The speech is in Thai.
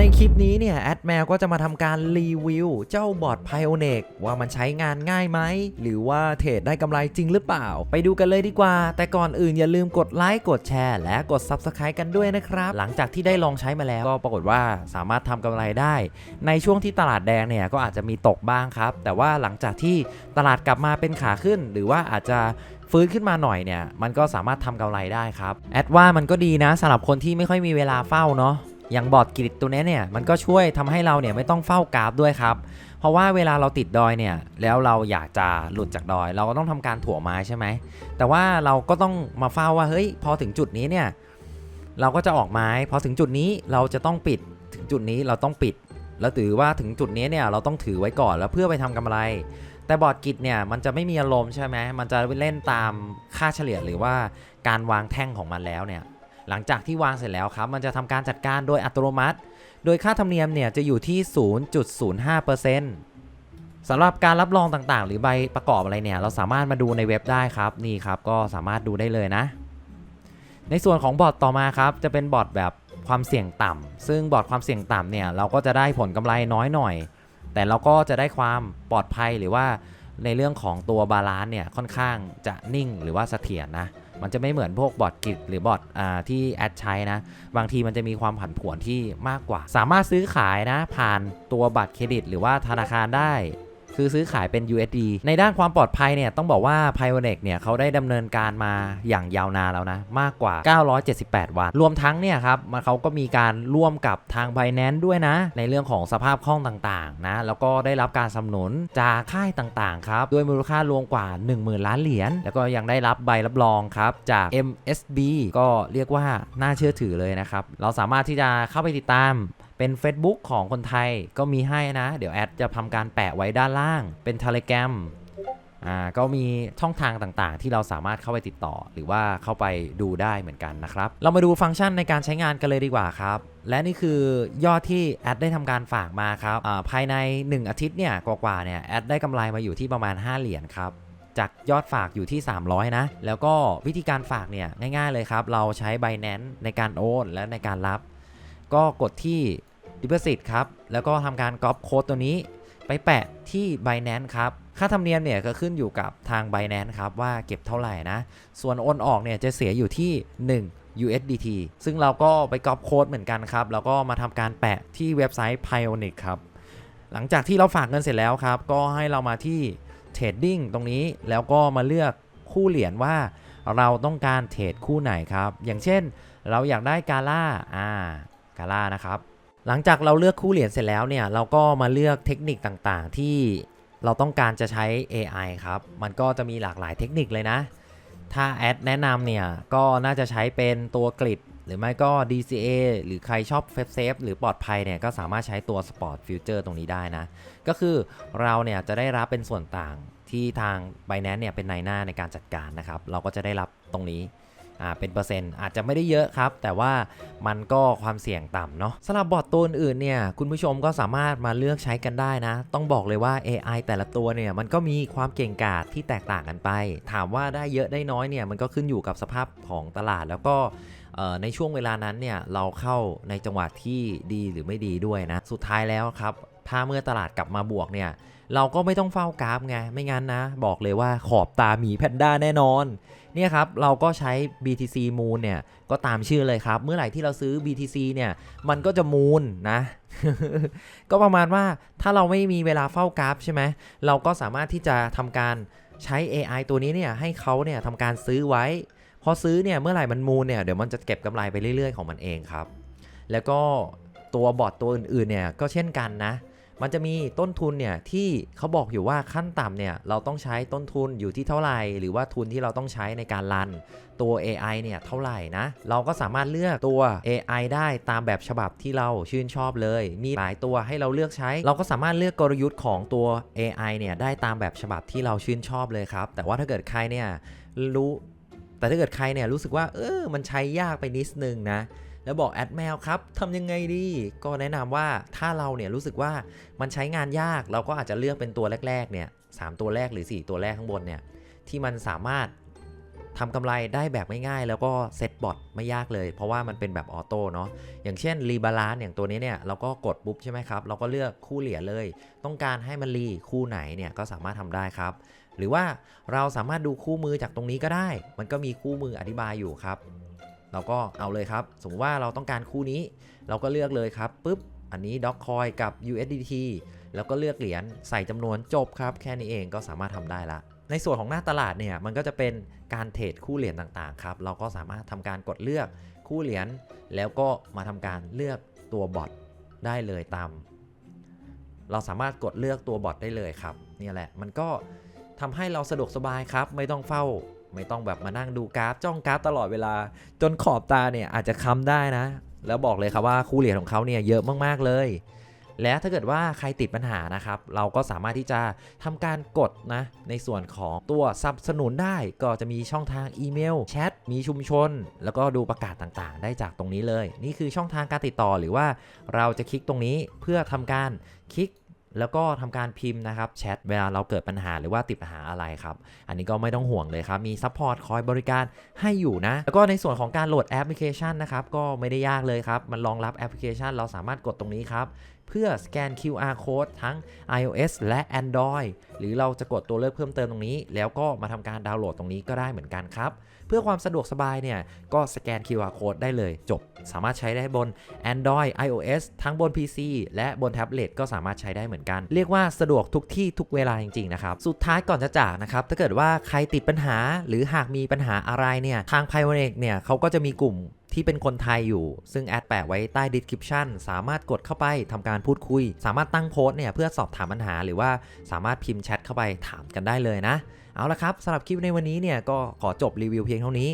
ในคลิปนี้เนี่ยแอดแมวก็จะมาทำการรีวิวเจ้าบอร์ด p i o n e c ว่ามันใช้งานง่ายไหม หรือว่าเทรดได้กำไรจริงหรือเปล่า ไปดูกันเลยดีกว่า แต่ก่อนอื่นอย่าลืมกดไลค์กดแชร์ และกด Subscribe กันด้วยนะครับ หลังจากที่ได้ลองใช้มาแล้วก็ปรากฏว่าสามารถทำกำไรได้ ในช่วงที่ตลาดแดงเนี่ยก็อาจจะมีตกบ้างครับ แต่ว่าหลังจากที่ตลาดกลับมาเป็นขาขึ้น หรือว่าอาจจะฟื้นขึ้นมาหน่อยเนี่ยมันก็สามารถทำกำไรได้ครับแอดว่ามันก็ดีนะสำหรับคนที่ไม่ค่อยมีเวลาเฝ้าเนาะ อย่างบอร์ดกริดตัวนี้เนี่ยมันก็ช่วยทำให้เราเนี่ยไม่ต้องเฝ้ากราฟด้วยครับ เพราะว่าเวลาเราติดดอยเนี่ยแล้วเราอยากจะหลุดจากดอย เราก็ต้องทำการถั่วไม้ใช่ไหม แต่ว่าเราก็ต้องมาเฝ้าว่าเฮ้ยพอถึงจุดนี้เนี่ยเราก็จะออกไม้พอถึงจุดนี้เราจะต้องปิดถึงจุดนี้เราต้องปิด แล้วถือว่าถึงจุดนี้เนี่ยเราต้องถือไว้ก่อนแล้วเพื่อไปทำกำไร แต่บอร์ดกิจเนี่ยมันจะไม่มีอารมณ์ใช่ไหมมันจะเล่นตามค่าเฉลี่ยหรือว่าการวางแท่งของมันแล้วเนี่ย หลังจากที่วางเสร็จแล้วครับ มันจะทำการจัดการโดยอัตโนมัติ โดยค่าธรรมเนียมเนี่ยจะอยู่ที่ 0.05%สำหรับการรับรองต่างๆ หรือใบประกอบอะไรเนี่ย เราสามารถมาดูในเว็บได้ครับ นี่ครับก็สามารถดูได้เลยนะ ในส่วนของบอร์ดต่อมาครับ จะเป็นบอร์ดแบบความเสี่ยงต่ำซึ่งบอร์ดความเสี่ยงต่ำเนี่ย เราก็จะได้ผลกำไรน้อยหน่อย แต่เราก็จะได้ความปลอดภัยหรือว่าในเรื่องของตัวบาลานซ์เนี่ยค่อนข้างจะนิ่งหรือว่าเสถียรนะ มันจะไม่เหมือนพวกบอร์ดกิจหรือบอร์ดที่แอดใช้นะ บางทีมันจะมีความผันผวนที่มากกว่า สามารถซื้อขายนะผ่านตัวบัตรเครดิต หรือว่าธนาคารได้ คือซื้อขายเป็น USD ในด้านความปลอดภัยเนี่ยต้องบอกว่า p i o n e c เนี่ยเขาได้ดำเนินการมาอย่างยาวนานแล้วนะ มากกว่า 978 วันรวมทั้งเนี่ยครับมันเขาก็มีการร่วมกับทาง Binance ด้วยนะ ในเรื่องของสภาพคล่องต่างๆนะแล้วก็ได้รับการสนับสนุนจากค่ายต่างๆครับด้วยมูลค่ารวมกว่า 10,000 ล้านเหรียญแล้วก็ยังได้รับใบรับรองครับจาก MSB ก็เรียกว่าน่าเชื่อถือเลยนะครับเราสามารถที่จะเข้าไปติดตาม เป็น Facebook ของคนไทยก็มีให้นะ เดี๋ยวแอดจะทำการแปะไว้ด้านล่าง เป็น Telegram อ่าก็มีช่องทางต่างๆ ที่เราสามารถเข้าไปติดต่อ หรือว่าเข้าไปดูได้เหมือนกันนะครับ เรามาดูฟังก์ชันในการใช้งานกันเลยดีกว่าครับ และนี่คือยอดที่แอดได้ทำการฝากมาครับอ่าภายใน 1 อาทิตย์เนี่ยกว่าๆเนี่ยแอดได้กำไรมาอยู่ที่ประมาณ 5 เหรียญครับจากยอดฝากอยู่ที่ 300 นะ แล้วก็วิธีการฝากเนี่ยง่ายๆเลยครับ เราใช้ Binance ในการโอนและในการรับ ก็กดที่ Deposit ครับ แล้วก็ทำการก๊อปโค้ดตัวนี้ไปแปะที่ Binance ครับ ค่าธรรมเนียมเนี่ยก็ขึ้นอยู่กับทาง Binance ครับว่าเก็บเท่าไหร่นะ ส่วนโอนออกเนี่ยจะเสียอยู่ที่ 1 USDT ซึ่งเราก็ไปก๊อปโค้ดเหมือนกันครับ แล้วก็มาทำการแปะที่เว็บไซต์ Pionic ครับ หลังจากที่เราฝากเงินเสร็จแล้วครับ ก็ให้เรามาที่ Trading ตรงนี้ แล้วก็มาเลือกคู่เหรียญว่าเราต้องการเทรดคู่ไหนครับ อย่างเช่นเราอยากได้กาล่า อ่ากาล่านะครับ หลังจากเราเลือกคู่เหรียญเสร็จแล้วเนี่ย เราก็มาเลือกเทคนิคต่างๆ ที่เราต้องการจะใช้ AI ครับ มันก็จะมีหลากหลายเทคนิคเลยนะ ถ้าแอดแนะนำเนี่ย ก็น่าจะใช้เป็นตัวกริดหรือไม่ก็ DCA หรือใครชอบเซฟเซฟหรือปลอดภัยเนี่ย ก็สามารถใช้ตัว Sport Future ตรงนี้ได้นะ ก็คือเราเนี่ยจะได้รับเป็นส่วนต่างที่ทาง Binance เนี่ยเป็นนายหน้าในการจัดการนะครับ เราก็จะได้รับตรงนี้ เป็นเปอร์เซ็นต์อาจจะไม่ได้เยอะครับ แต่ว่ามันก็ความเสี่ยงต่ำเนาะสำหรับบอร์ดตัวอื่นเนี่ยคุณผู้ชมก็สามารถมาเลือกใช้กันได้นะ ต้องบอกเลยว่า AI แต่ละตัวเนี่ยมันก็มีความเก่งกาจที่แตกต่างกันไป ถามว่าได้เยอะได้น้อยเนี่ยมันก็ขึ้นอยู่กับสภาพของตลาดแล้วก็ในช่วงเวลานั้นเนี่ยเราเข้าในจังหวะที่ดีหรือไม่ดีด้วยนะ สุดท้ายแล้วครับ ถ้าเมื่อตลาดกลับมาบวกเนี่ย เราก็ไม่ต้องเฝ้ากราฟไง ไม่งั้นนะ บอกเลยว่าขอบตาหมีแพนด้าแน่นอน เนี่ยครับ เราก็ใช้ BTC Moon เนี่ย ก็ตามชื่อเลยครับ เมื่อไหร่ที่เราซื้อ BTC เนี่ย มันก็จะมูนนะ ก็ประมาณว่าถ้าเราไม่มีเวลาเฝ้ากราฟใช่ไหม เราก็สามารถที่จะทำการใช้ AI ตัวนี้เนี่ยให้เขาเนี่ยทำการซื้อไว้ พอซื้อเนี่ยเมื่อไหร่มันมูนเนี่ยเดี๋ยวมันจะเก็บกำไรไปเรื่อยๆของมันเองครับ แล้วก็ตัวบอร์ดตัวอื่นๆเนี่ยก็เช่นกันนะ มันจะมีต้นทุนเนี่ยที่เขาบอกอยู่ว่าขั้นต่ำเนี่ยเราต้องใช้ต้นทุนอยู่ที่เท่าไหร่ หรือว่าทุนที่เราต้องใช้ในการรันตัว AI เนี่ยเท่าไหร่นะ เราก็สามารถเลือกตัว AI ได้ตามแบบฉบับที่เราชื่นชอบเลย มีหลายตัวให้เราเลือกใช้ เราก็สามารถเลือกกลยุทธ์ของตัว AI เนี่ยได้ตามแบบฉบับที่เราชื่นชอบเลยครับ แต่ว่าถ้าเกิดใครเนี่ยรู้ แต่ถ้าเกิดใครเนี่ยรู้สึกว่าเออมันใช้ยากไปนิดนึงนะ แล้วบอกแอดแมวครับทำยังไงดี ก็แนะนำว่าถ้าเราเนี่ยรู้สึกว่ามันใช้งานยากเราก็อาจจะเลือกเป็นตัวแรกๆเนี่ยสามตัวแรกหรือ 4 ตัวแรกข้างบนเนี่ยที่มันสามารถทำกำไรได้แบบง่ายๆ แล้วก็เซตบอทไม่ยากเลย เพราะว่ามันเป็นแบบออโต้เนาะอย่างเช่นรีบาลานอย่างตัวนี้เนี่ยเราก็กดปุ๊บใช่ไหมครับ เราก็เลือกคู่เหรียญเลย ต้องการให้มันรีคู่ไหนเนี่ยก็สามารถทำได้ครับ หรือว่าเราสามารถดูคู่มือจากตรงนี้ก็ได้ มันก็มีคู่มืออธิบายอยู่ครับ เราก็เอาเลยครับ สมมติว่าเราต้องการคู่นี้ เราก็เลือกเลยครับปุ๊บ อันนี้ d o c c o i n กับ USDT แล้วก็เลือกเหรียญใส่จำนวนจบครับ แค่นี้เองก็สามารถทำได้ละในส่วนของหน้าตลาดเนี่ยมันก็จะเป็นการเทรดคู่เหรียญต่างๆครับเราก็สามารถทำการกดเลือกคู่เหรียญแล้วก็มาทำการเลือกตัวบอทได้เลยตามเราสามารถกดเลือกตัวบอทได้เลยครับนี่แหละมันก็ทำให้เราสะดวกสบายครับ ไม่ต้องเฝ้า ไม่ต้องแบบมานั่งดูกราฟจ้องกราฟตลอดเวลา จนขอบตาเนี่ยอาจจะค้ำได้นะ แล้วบอกเลยครับว่าคู่เหรียญของเขาเนี่ยเยอะมากๆเลย และถ้าเกิดว่าใครติดปัญหานะครับ เราก็สามารถที่จะทำการกดนะ ในส่วนของตัวสนับสนุนได้ก็จะมีช่องทางอีเมลแชทมีชุมชน แล้วก็ดูประกาศต่างๆ ได้จากตรงนี้เลย นี่คือช่องทางการติดต่อหรือว่าเราจะคลิกตรงนี้เพื่อทำการคลิก แล้วก็ทำการพิมพ์นะครับแชทเวลาเราเกิดปัญหาหรือว่าติดปัญหาอะไรครับ อันนี้ก็ไม่ต้องห่วงเลยครับ มีซัพพอร์ตคอยบริการให้อยู่นะ แล้วก็ในส่วนของการโหลดแอปพลิเคชันนะครับ ก็ไม่ได้ยากเลยครับ มันรองรับแอปพลิเคชัน เราสามารถกดตรงนี้ครับ เพื่อสแกน QR code ทั้ง iOS และ Android หรือเราจะกดตัวเลือกเพิ่มเติมตรงนี้ แล้วก็มาทำการดาวน์โหลดตรงนี้ก็ได้เหมือนกันครับ เพื่อความสะดวกสบายเนี่ยก็สแกน QR code ได้เลยจบ สามารถใช้ได้บน Android iOS ทั้งบน PC และบนแท็บเล็ตก็สามารถใช้ได้เหมือนกัน เรียกว่าสะดวกทุกที่ทุกเวลาจริงๆนะครับ สุดท้ายก่อนจะจากนะครับ ถ้าเกิดว่าใครติดปัญหา หรือหากมีปัญหาอะไรเนี่ยทาง p i o n e r เนี่ยเขาก็จะมีกลุ่ม ที่เป็นคนไทยอยู่ ซึ่งแอดแปะไว้ใต้ description สามารถกดเข้าไปทำการพูดคุย สามารถตั้งโพสต์เนี่ยเพื่อสอบถามปัญหา หรือว่าสามารถพิมพ์แชทเข้าไปถามกันได้เลยนะ เอาละครับสำหรับคลิปในวันนี้เนี่ยก็ขอจบรีวิวเพียงเท่านี้